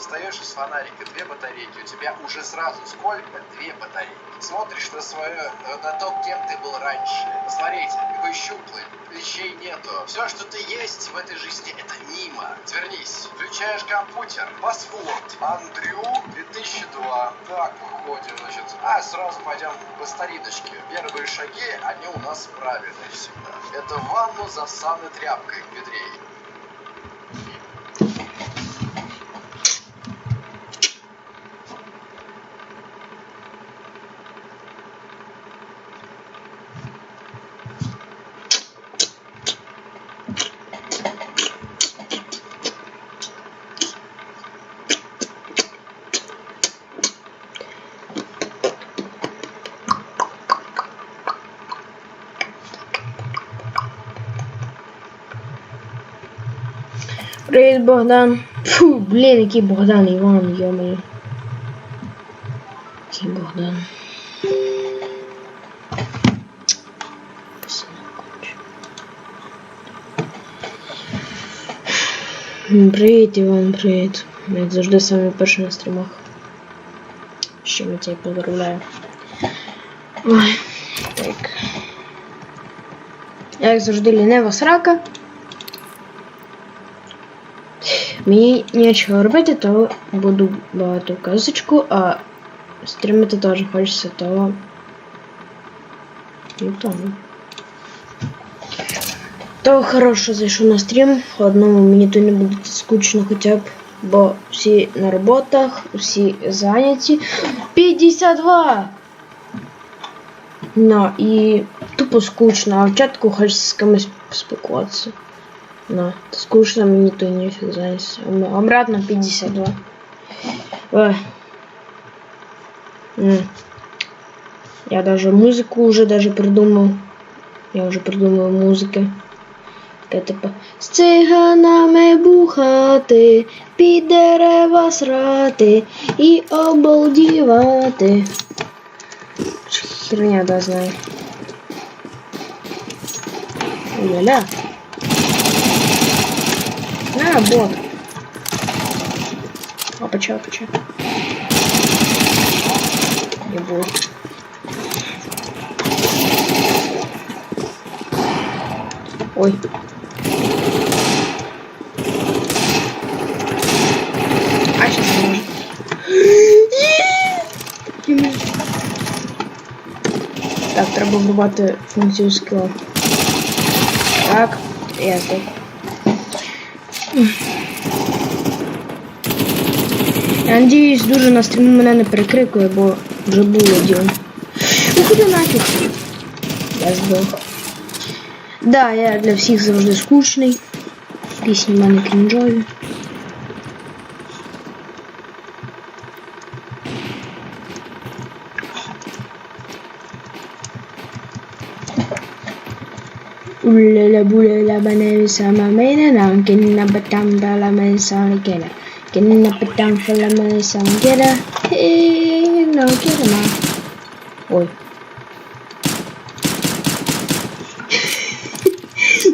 достаешь из фонарика две батарейки, у тебя уже сразу сколько? Две батарейки. Смотришь на свое, на то, кем ты был раньше. Посмотрите, какой щуплый, плечей нету. Все, что ты есть в этой жизни, это мимо. Отвернись. Включаешь компьютер. Паспорт. Андрю 2002. Так, выходим, значит. А, сразу пойдем по стариночке. Первые шаги, они у нас правильные всегда. Это ванну за санной тряпкой в ведре. Привіт, Богдан. Фу, блін, який Богдан, Іван, йомаю. Який Богдан. Привіт, Іван, привіт. Як завжди саме перший на стрімах. Чим я тебе поздравляю. Ой, так. Як завжди лінива срака. Мені нічого робити, то буду багато казочку, а стрімити теж хочеться, то. Ну тому. То хорошо зайшов на стрім, одному мені то не буде скучно хоча б, бо всі на роботах, всі зайняті. 52! Ну, і тупо скучно, а в чатку хочеться з кимось поспілкуватися. Ну, скучно мне то нефиг занять. Об- Обратно 52. Ой. Я даже музыку уже даже придумал. Я уже придумал музыки. Таке типа з циганами бухати, під дерева срати і обалдівати. Херня, да, знаю. Ля-ля. А, бот. Опача, опача. Не буду. Ой. А, сейчас не можу. Так, треба врубати функцію скіла. Так, я здох. Я надіюсь, дуже на стрімі мене не перекрикує, бо вже було діло. Ну куди нафіг? Я здох. Да, я для всіх завжди скучний. Пісні в мене крінжові. Men sama kena. Hey, no kena ma. Oi.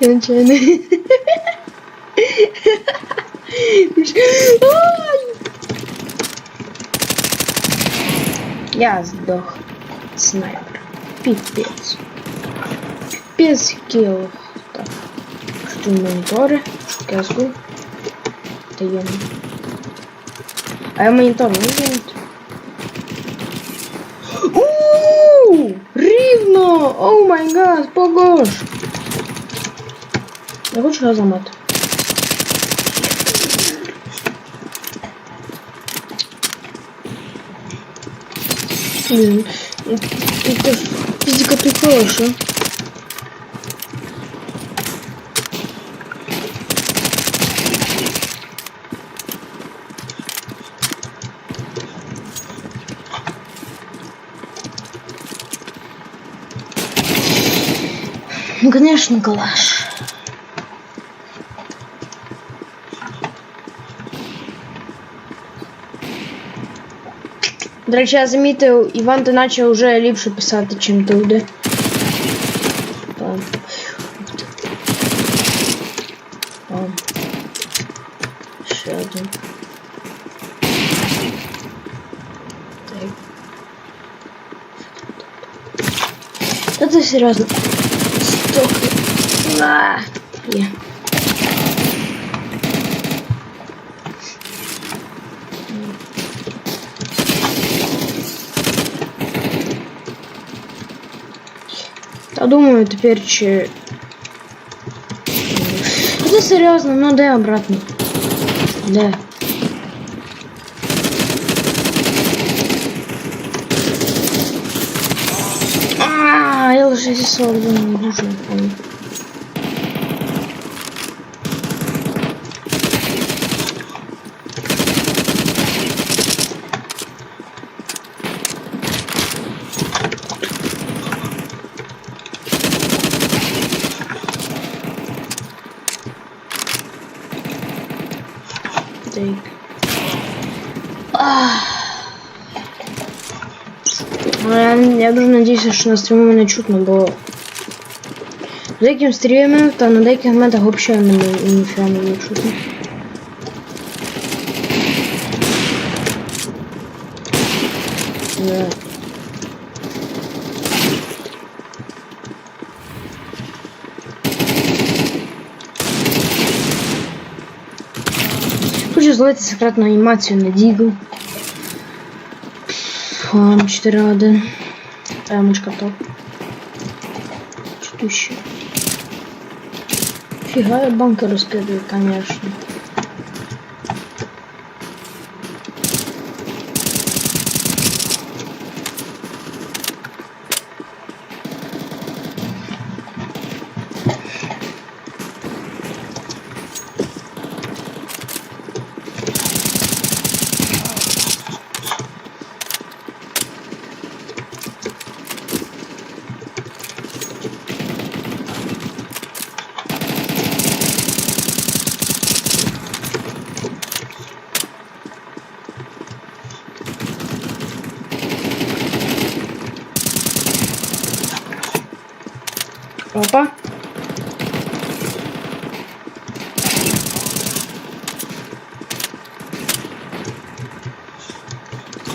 Yan çene. Я сдох. Снайпер. Пипец. без кіл. Так. Тут монітори. Кеску. Даємо. А я монітор не займуть. Ууу! Рівно! О май гад, погош! Я хочу розламати. Блин, ну, ты, ты, ты, ты, ты, ты, ты, ты, ты, ты, ты, ты, ты, ты, ты, ты, Ну, конечно, Калаш. Дальше речі, я замітив, Іван, ти наче вже ліпше писати, чим ти буде. Ще один. Стоп. А. Та думаю, тепер чи. Ну, Це серйозно, ну де обратно? Де? А, я лише зі свого не дуже помню. Так. Ах. Ну, Я, я дуже надіюся, що на стрімі мене чутно, бо в деяким стрімі та на деяких моментах взагалі мене ніфіга не чутно. Да. Хочу злити секретну анімацію на Дігл. Фам 4-1. Емочка топ. Что еще? Фига я банка раскидываю, конечно.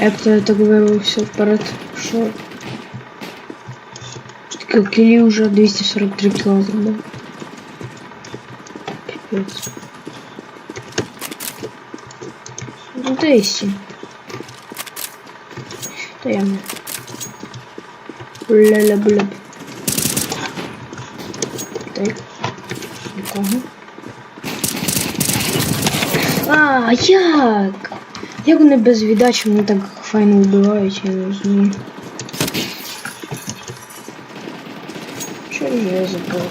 Як то я так вирвався вперед? Що? Таке кілі вже 243 кіла зробив. Піпець. Ну, 200. Та я не. Бля-ля-бля. Так. Нікого. А, як? Як вони без віддачі мене так файно вбивають, я не розумію. Що ж я забув?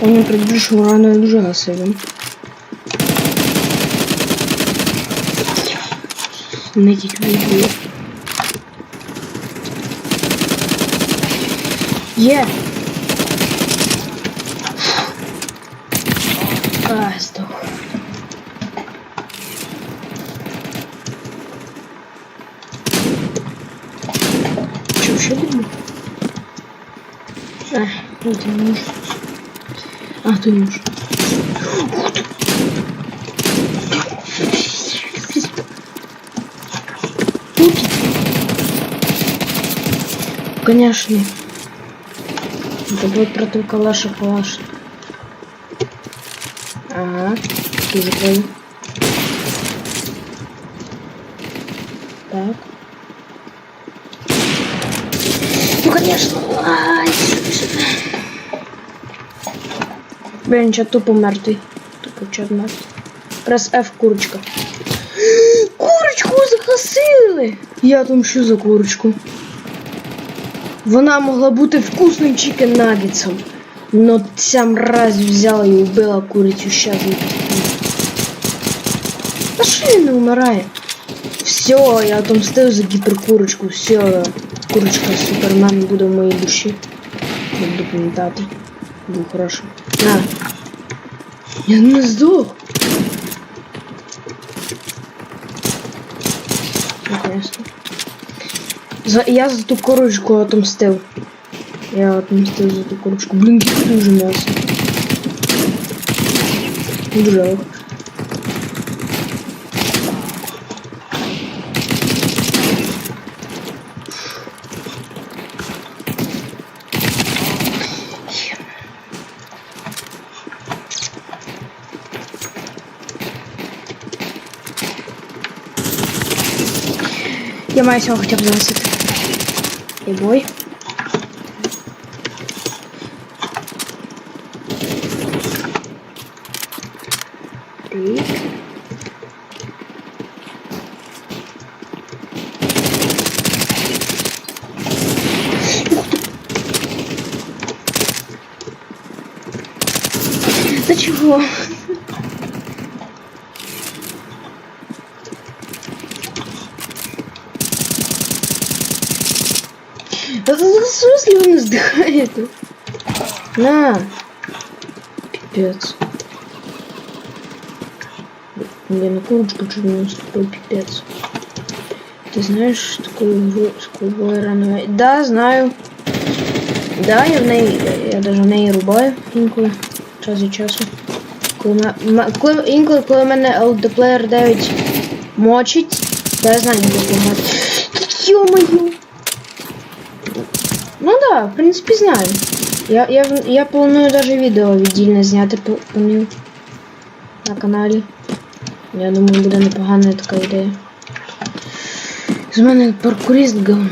Помню предыдущего рано я дуже гасив. Не тільки Ну ты не можешь. А, ты не можешь. Тут. Конечно. Это будет против калаша калаш. Ага, тоже понял. Так. Блин, что тупо мертвый. Тупо что мертвый. Прес F курочка. Курочку загасили! Я там що за курочку? Вона могла бути вкусним чікен наггетсом. Но ця мразь взяла і вбила курицю щас. А що не вмирає? Все, я отомстив за гіперкурочку, все. Курочка Супермен буде в моїй душі. Буду пам'ятати. Був хорошо. На. Я не сдох. Наконец-то. За, я за ту корочку отомстил. Я отомстил за ту корочку. Блин, ты уже м'ясо. Дуже Я маю цього хоча б заносити. І бой. Так. Да чего? Да в смысле он издыхает? На. Пипец. Блин, ну курочку чуть не наступил, пипец. Ты знаешь такую игру Schoolboy Runaway? Да, знаю. Да, я в неї, я даже в неї рубаю інколи, час від часу. Коли, ме- ме- коли, інколи, коли мене Outplayer 9 мочить, то я знаю, як допомагати. Ё-моё! Да, в принципі, знаю. Я, я, я планую даже відео віддільне зняти по, по ним на каналі. Я думаю, буде непогана така ідея. З мене паркуріст говно.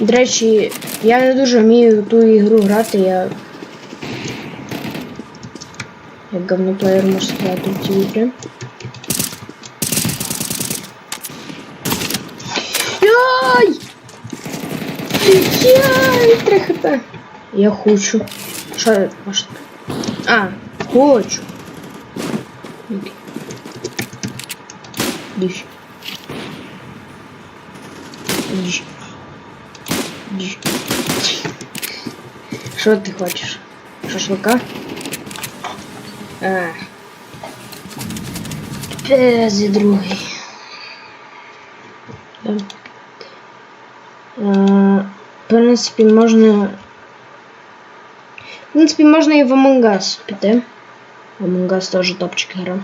До речі, я не дуже вмію ту ігру грати, я. Як говноплеєр можу сказати в цій ігрі. Яй! 3 хп. Я хочу. Що я можу? А, хочу. Окей. Дивись. Дивись. Дивись. Що ти хочеш? Шашлика? А. Пезі другий. Да. А, в принципі, можна. В принципі, можна і в Among Us піти. Among Us теж топчик гра.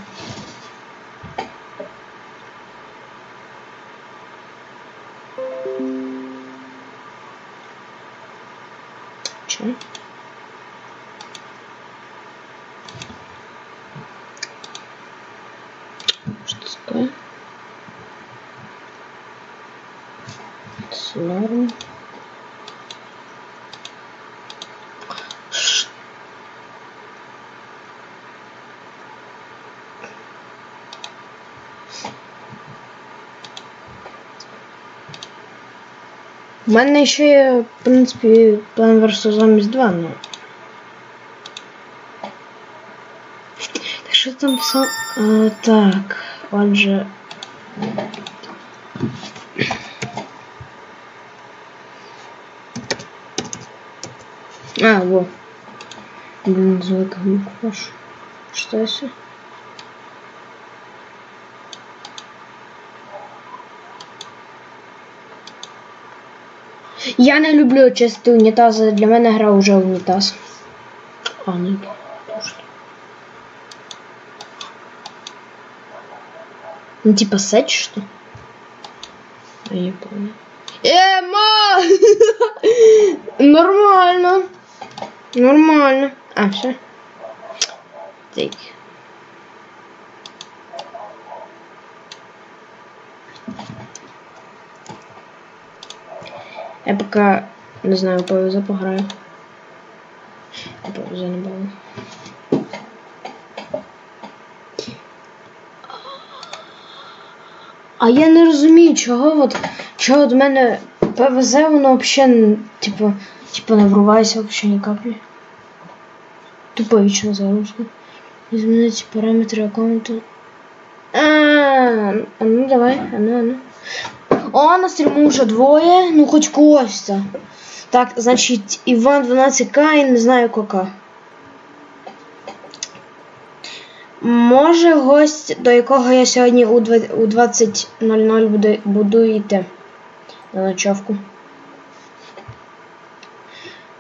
Что такое? Норм. У мене ще є, в принципі, Plan vs. Zombies 2, ну. Так що там писав? А, так, отже. А, во. Блин, звук ваш. Что это? Я не люблю чисти унітази. Для мене гра вже унітаз. А, не Ну, типа сеть, что? А я понял. Эма! Нормально. Нормально. А, все. Так. Я пока, не знаю, ПВЗ пограю. ПВЗ не було. А я не розумію, чого от, чого от мене ПВЗ, воно взагалі, типу, типу не врубається взагалі ні каплі. Тупо загрузка. Змінити параметри аккаунту. А, а ну давай, а ну, а ну. О, на стріму вже двоє, ну хоч Костя. Так, значить, Іван 12К і не знаю кока. Може гость, до якого я сьогодні у 20.00 буду, буду йти на ночовку.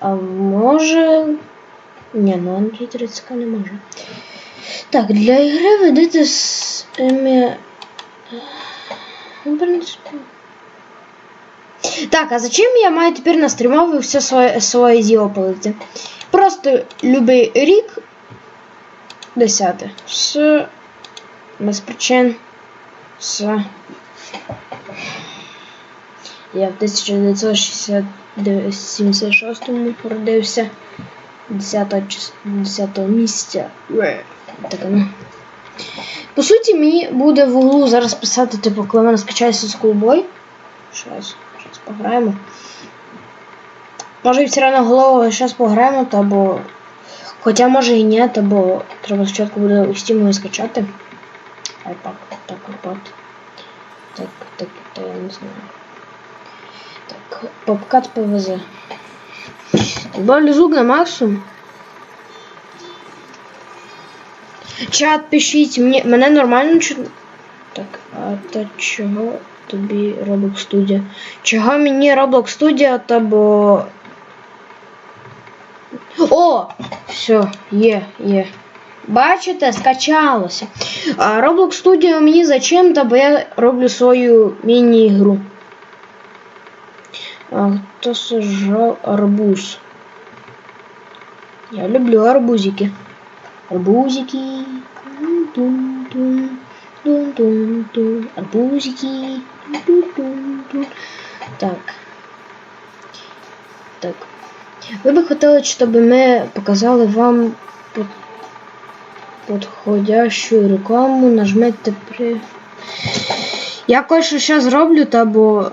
А може. Ні, ну Андрій 30к не може. Так, для ігри ведете з ім'я. Ну, в принципі. Так, а зачем я маю тепер на стрімові все своє, своє діло палити? Просто любий рік 10. Все. без причин. Все. Я в 1976 родився. 10, чис- 10 місяця. Ре. Так, ну. По суті, мені буде в углу зараз писати, типу, коли мене скачається Schoolboy. Щас, щас пограємо. Може все одно голову зараз пограємо, та бо. Хоча може і ні, та бо треба спочатку буде у його скачати. А так, так, так. Так, так, то я не знаю. Так, попкат ПВЗ. Добавлю звук на максимум. Чат пишіть, мені, мене нормально чутно. Так, а та чого тобі Roblox Studio? Чого мені Roblox Studio, та бо. О! Все, є, є. Бачите, скачалося. А Roblox Studio мені зачем, та бо я роблю свою міні-ігру. Хто сажав арбуз? Я люблю арбузики. Арбузики. Тун-тун-тун. Тун-тун-тун. Арбузики. Так. Так. Ви би хотіли, щоб ми показали вам под- подходящу рекламу. Нажмете при. Я кое-що ще зроблю, та бо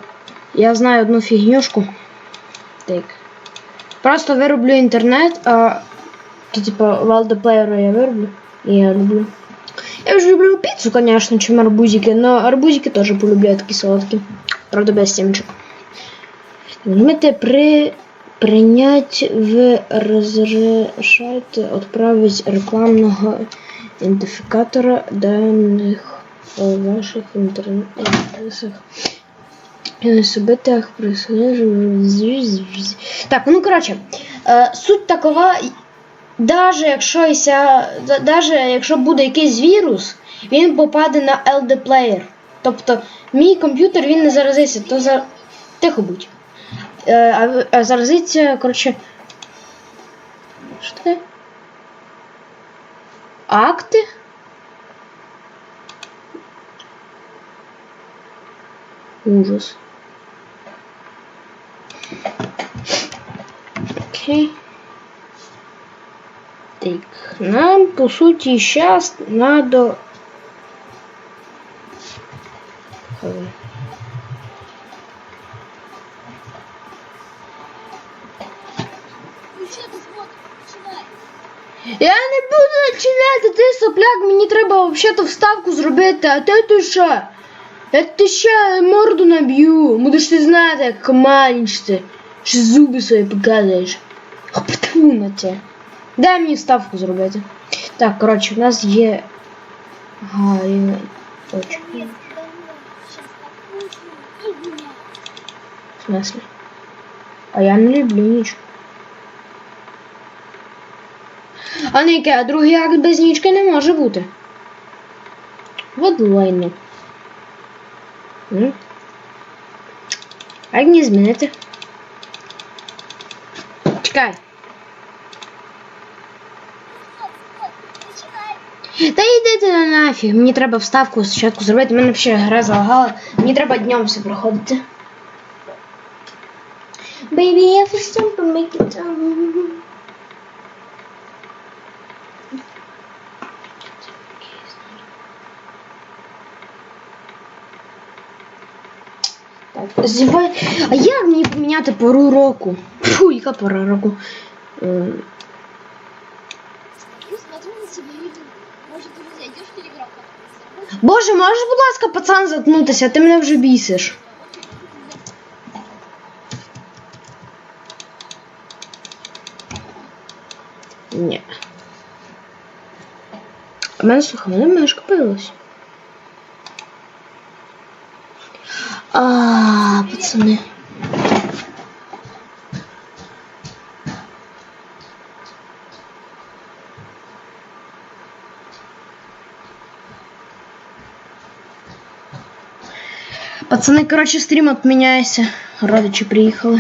я знаю одну фігнюшку. Так. Просто вироблю інтернет, а то, типа валдеплеєра я вироблю. І я люблю. Я вже люблю піцу, конечно, чим арбузики, но арбузики теж полюбляю такі солодкі. Правда, без сімчик. Нажмите при принять в разрешайте отправить рекламного ідентифікатора даних у ваших інтернет-адресах. Е, Событиях. Так, ну коротше, е, суть такова, даже якщо, да- даже якщо буде якийсь вірус, він попаде на LD Player. Тобто мій комп'ютер він не заразиться, то за. Тихо будь. Е, а, а заразиться, коротше. Що таке? Акти? Ужас. Окей. Нам по сути сейчас надо... Я не буду починати, ти сопляк, мені треба взагалі вставку зробити, а ти ти що? Я ти ще морду наб'ю. Будеш ти знати, як команішся. Що зуби свої показуєш. Хпту на те. Дай мені вставку зробити. Так, коротше, у нас є. Точка. Покушаю и гуляю. В смысле? А я не люблю нічого. А не а другий акт без нічки не може бути. Вот лайно. Як мені змінити? Чекай. Вот, вот, начинай. Та йди ти на нафіг. Мені треба вставку спочатку зробити. Мене взагалі гра залагала. Мені треба днем все проходити. Baby, feel simple, make. Так, зівай. А як мені поміняти пору року? Фу, яка пора року? Боже, можеш, будь ласка, пацан заткнутися, ти мене вже бісиш. Ні. У мене слухай, мене мешка появилась. А, пацани. Пацани, короче, стрім отміняється. Родичі приїхали.